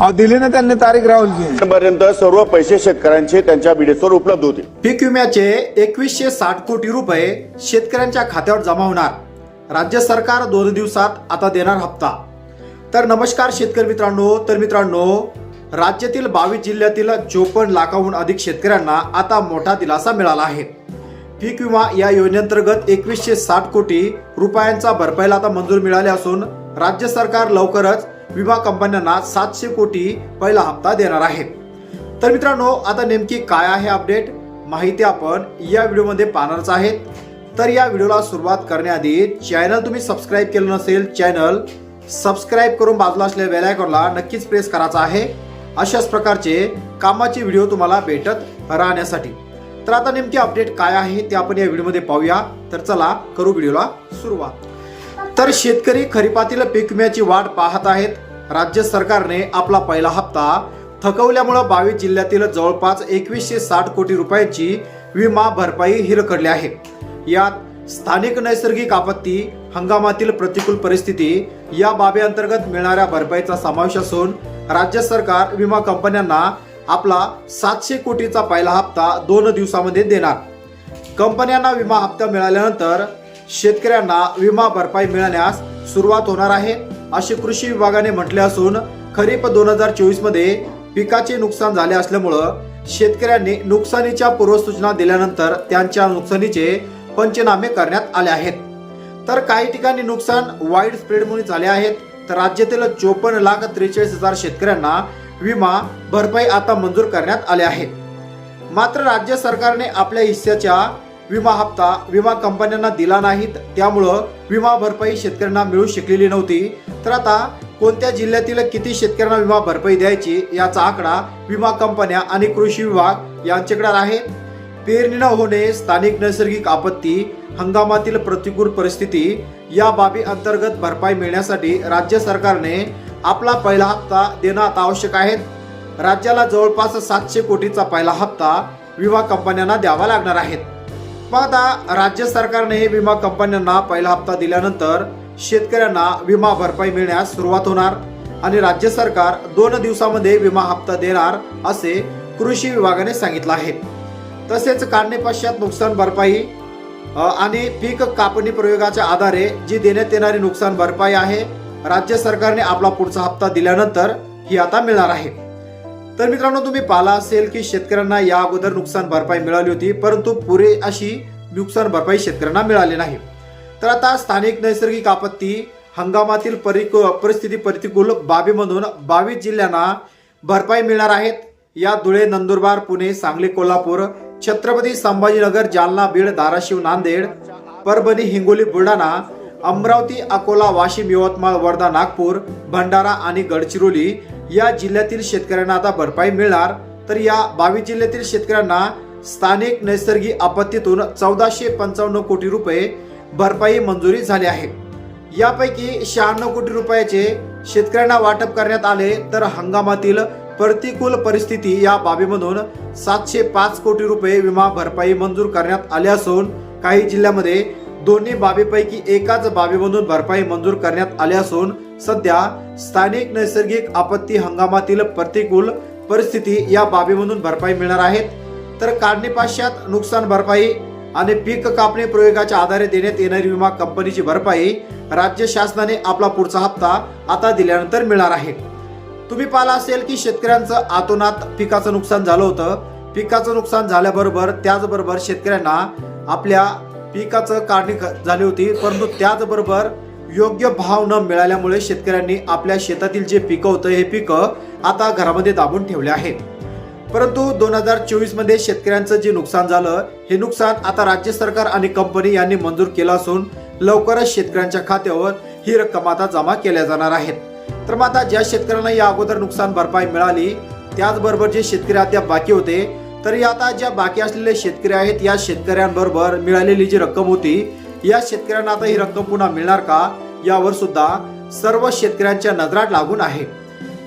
अहो दिली ना त्यांनी तारीख राहुलची. पर्यंत सर्व पैसे शेतकऱ्यांचे त्यांच्या बिडेसवर उपलब्ध होतील. पीक विम्याचे एकवीसशे साठ कोटी रुपये शेतकऱ्यांच्या खात्यावर जमा होणार. राज्य सरकार दोन दिवसात आता देणार हप्ता. तर नमस्कार शेतकरी मित्रांनो तर मित्रांनो राज्यातील बावीस जिल्ह्यातील चोपन्न लाखाहून अधिक शेतकऱ्यांना आता मोठा दिलासा मिळाला आहे. पीक विमा या योजनेअंतर्गत एकवीसशे साठ कोटी रुपयांचा भरपाईला आता मंजूर मिळाले असून राज्य सरकार लवकरच विमा कंपन्यांना सातशे कोटी पहिला हप्ता देणार आहे तर मित्रांनो आता नेमकी काय आहे अपडेट? माहिती आपण या व्हिडिओमध्ये पाहणारच आहेत. तर या व्हिडिओला सुरुवात करण्याआधी चॅनल तुम्ही सबस्क्राईब केलं नसेल चॅनल सबस्क्राईब करून बाजूला असलेल्या बेलायकॉनला नक्कीच प्रेस करायचा आहे. अशाच प्रकारचे कामाचे व्हिडिओ तुम्हाला भेटत राहण्यासाठी. तर आता नेमकी अपडेट काय आहे ते आपण या व्हिडिओमध्ये पाहूया. तर चला करू व्हिडिओला सुरुवात. तर शेतकरी खरीपातील पीक विम्याची वाट पाहत आहेत. राज्य सरकारने आपला पहिला हप्ता थकवल्यामुळे बावीस जिल्ह्यातील जवळपास एकवीसशे साठ कोटी रुपयांची विमा भरपाई हिरकडली आहे. यात स्थानिक नैसर्गिक आपत्ती हंगामातील प्रतिकूल परिस्थिती या बाबी अंतर्गत मिळणाऱ्या भरपाईचा समावेश असून राज्य सरकार विमा कंपन्यांना आपला सातशे कोटीचा पहिला हप्ता दोन दिवसामध्ये देणार. कंपन्यांना विमा हप्ता मिळाल्यानंतर शेतकऱ्यांना विमा भरपाई मिळण्यास सुरुवात होणार आहे. असे कृषी विभागाने म्हटले असून खरीप दोन हजार चोवीसमध्ये पिकाचे नुकसान झाले असल्यामुळं शेतकऱ्यांनी नुकसानीच्या पूर्वसूचना दिल्यानंतर त्यांच्या नुकसानीचे पंचनामे करण्यात आले आहेत. तर काही ठिकाणी नुकसान वाईड स्प्रेडमुळे झाले आहेत. तर राज्यातील चोपन्न लाख त्रेचाळीस हजार शेतकऱ्यांना विमा भरपाई आता मंजूर करण्यात आले आहे मात्र राज्य सरकारने आपल्या हिस्स्याच्या विमा हप्ता विमा कंपन्यांना दिला नाहीत त्यामुळं विमा भरपाई शेतकऱ्यांना मिळू शकलेली नव्हती. तर आता कोणत्या जिल्ह्यातील किती शेतकऱ्यांना विमा भरपाई द्यायची याचा आकडा विमा कंपन्या आणि कृषी विभाग यांच्याकडे आहे. पेरणी न होणे स्थानिक नैसर्गिक आपत्ती हंगामातील प्रतिकूल परिस्थिती या बाबी अंतर्गत भरपाई मिळण्यासाठी राज्य सरकारने आपला पहिला हप्ता देणं आता आवश्यक आहे. राज्याला जवळपास सातशे कोटीचा पहिला हप्ता विमा कंपन्यांना द्यावा लागणार आहेत मग आता राज्य सरकारने विमा कंपन्यांना पहिला हप्ता दिल्यानंतर शेतकऱ्यांना विमा भरपाई मिळण्यास सुरुवात होणार आणि राज्य सरकार दोन दिवसामध्ये विमा हप्ता देणार असे कृषी विभागाने सांगितलं आहे. तसेच काढणे पश्चात नुकसान भरपाई आणि पीक कापणी प्रयोगाच्या आधारे जी देण्यात येणारी नुकसान भरपाई आहे राज्य सरकारने आपला पुढचा हप्ता दिल्यानंतर ही आता मिळणार आहे. तर मित्रांनो तुम्ही पाहिला असेल की शेतकऱ्यांना या अगोदर नुकसान भरपाई मिळाली होती परंतु पुरे अशी नुकसान भरपाई शेतकऱ्यांना मिळाली नाही. तर आता स्थानिक नैसर्गिक आपत्ती हंगामातील परिक परिस्थिती प्रतिकूल बाबीमधून बावीस जिल्ह्यांना भरपाई मिळणार आहेत. या धुळे नंदुरबार पुणे सांगली कोल्हापूर छत्रपती संभाजीनगर जालना बीड धाराशिव नांदेड परभणी हिंगोली बुलढाणा अमरावती अकोला वाशिम यवतमाळ वर्धा नागपूर भंडारा आणि गडचिरोली या जिल्ह्यातील शेतकऱ्यांना आता भरपाई मिळणार. तर या बावीस जिल्ह्यातील शेतकऱ्यांना स्थानिक नैसर्गिक आपत्तीतून चौदाशे पंचावन्न कोटी रुपये भरपाई मंजुरी झाली आहे. यापैकी शहाण्णव कोटी रुपयाचे शेतकऱ्यांना वाटप करण्यात आले. तर हंगामातील प्रतिकूल परिस्थिती या बाबीमधून सातशे पाच कोटी रुपये विमा भरपाई मंजूर करण्यात आले असून काही जिल्ह्यामध्ये दोन्ही बाबीपैकी एकाच बाबीमधून भरपाई मंजूर करण्यात आली असून सध्या स्थानिक नैसर्गिक आपत्ती हंगामातील प्रतिकूल परिस्थिती या बाबीमधून भरपाई मिळणार आहेत तर काढणीपाश्चात नुकसान भरपाई आणि पीक कापणी प्रयोगाच्या आधारे देण्यात येणारी विमा कंपनीची भरपाई राज्य शासनाने आपला पुढचा हप्ता आता दिल्यानंतर मिळणार आहे. तुम्ही पाहिला असेल की शेतकऱ्यांचं आतोनात पिकाचं नुकसान झालं होतं. पिकाचं नुकसान झाल्याबरोबर त्याचबरोबर शेतकऱ्यांना आपल्या पिकाचं काढणी क- झाली होती परंतु त्याचबरोबर योग्य भाव न मिळाल्यामुळे शेतकऱ्यांनी आपल्या शेतातील जे पिकं होतं हे पिकं आता घरामध्ये दाबून ठेवले आहे परंतु दोन हजार चोवीसमध्ये शेतकऱ्यांचं जे नुकसान झालं हे नुकसान आता राज्य सरकार आणि कंपनी यांनी मंजूर केलं असून लवकरच शेतकऱ्यांच्या खात्यावर ही रक्कम आता जमा केल्या जाणार आहेत. तर मग आता ज्या शेतकऱ्यांना या अगोदर नुकसान भरपाई मिळाली त्याचबरोबर जे शेतकरी अद्याप बाकी होते तरी आता ज्या बाकी असलेले शेतकरी आहेत या शेतकऱ्यांबरोबर मिळालेली जी रक्कम होती या शेतकऱ्यांना आता ही रक्कम पुन्हा मिळणार का? यावर सुद्धा सर्व शेतकऱ्यांच्या नजरात लागून आहे.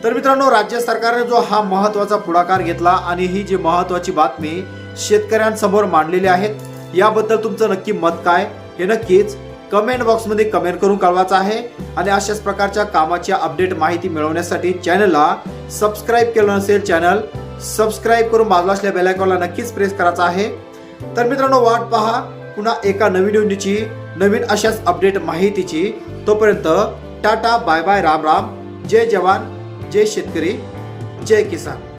तर मित्रांनो राज्य सरकारने जो हा महत्त्वाचा पुढाकार घेतला आणि ही जी महत्वाची बातमी शेतकऱ्यांसमोर मांडलेली आहेत याबद्दल तुमचं नक्की मत काय? हे नक्कीच कमेंट बॉक्समध्ये कमेंट करून कळवायचं आहे आणि अशाच प्रकारच्या कामाच्या अपडेट माहिती मिळवण्यासाठी चॅनलला सबस्क्राईब केलं नसेल चॅनल सबस्क्राईब करून बाजूला असल्या बेलायकॉनला नक्कीच प्रेस करायचा आहे. तर मित्रांनो वाट पहा. पुन्हा एका नवीन योजनेची नवीन अशाच अपडेट माहितीची. तोपर्यंत tata bye bye Ram Ram. जय जवान जय शेतकरी जय किसान.